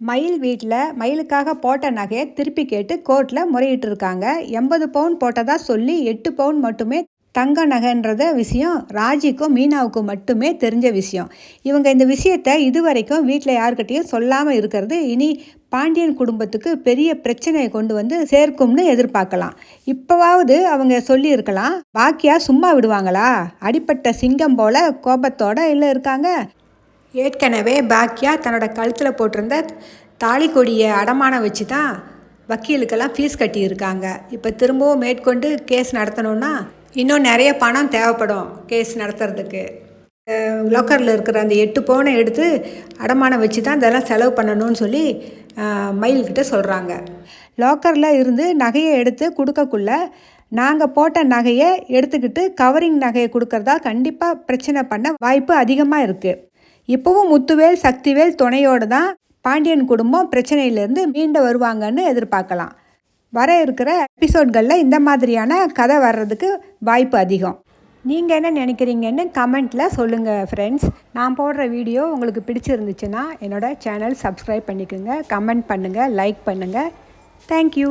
மயில் வீட்டில் மயிலுக்காக போட்ட நகையை திருப்பி கேட்டு கோர்ட்டில் முறையிட்டு இருக்காங்க எண்பது பவுன் போட்டதா சொல்லி எட்டு பவுன் மட்டுமே தங்க நகைன்றத விஷயம் ராஜிக்கும் மீனாவுக்கும் மட்டுமே தெரிஞ்ச விஷயம். இவங்க இந்த விஷயத்தை இதுவரைக்கும் வீட்டில் யாருக்கிட்டையும் சொல்லாமல் இருக்கிறது இனி பாண்டியன் குடும்பத்துக்கு பெரிய பிரச்சனையை கொண்டு வந்து சேர்க்கும்னு எதிர்பார்க்கலாம். இப்போவாவது அவங்க சொல்லியிருக்கலாம் பாக்கியா சும்மா விடுவாங்களா? அடிப்பட்ட சிங்கம் போல கோபத்தோட இல்லை இருக்காங்க. ஏற்கனவே பாக்கியா தன்னோட கழுத்தில் போட்டிருந்த தாலி கொடியை அடமானம் வச்சு தான் வக்கீலுக்கெல்லாம் ஃபீஸ் கட்டியிருக்காங்க. இப்போ திரும்பவும் மேற்கொண்டு கேஸ் நடத்தணும்னா இன்னும் நிறைய பணம் தேவைப்படும் கேஸ் நடத்துறதுக்கு. லோக்கரில் இருக்கிற அந்த எட்டு பவுனை எடுத்து அடமானம் வச்சு தான் இதெல்லாம் செலவு பண்ணணும்னு சொல்லி மயில்கிட்ட சொல்கிறாங்க லாக்கரில் இருந்து நகையை எடுத்து கொடுக்கக்குள்ள நாங்கள் போட்ட நகையை எடுத்துக்கிட்டு கவரிங் நகையை கொடுக்கறதா கண்டிப்பாக பிரச்சனை பண்ண வாய்ப்பு அதிகமாக இருக்குது இப்போவும் முத்துவேல் சக்திவேல் துணையோடு தான் பாண்டியன் குடும்பம் பிரச்சனையிலேருந்து மீண்டு வருவாங்கன்னு எதிர்பார்க்கலாம். வர இருக்கிற எபிசோட்களில் இந்த மாதிரியான கதை வர்றதுக்கு வாய்ப்பு அதிகம். நீங்கள் என்ன நினைக்கிறீங்கன்னு கமெண்ட்டில் சொல்லுங்கள் ஃப்ரெண்ட்ஸ் நான் போடுற வீடியோ உங்களுக்கு பிடிச்சிருந்துச்சுன்னா என்னோடய சேனல் சப்ஸ்கிரைப் பண்ணிக்கோங்க கமெண்ட் பண்ணுங்கள் லைக் பண்ணுங்கள் தேங்க்யூ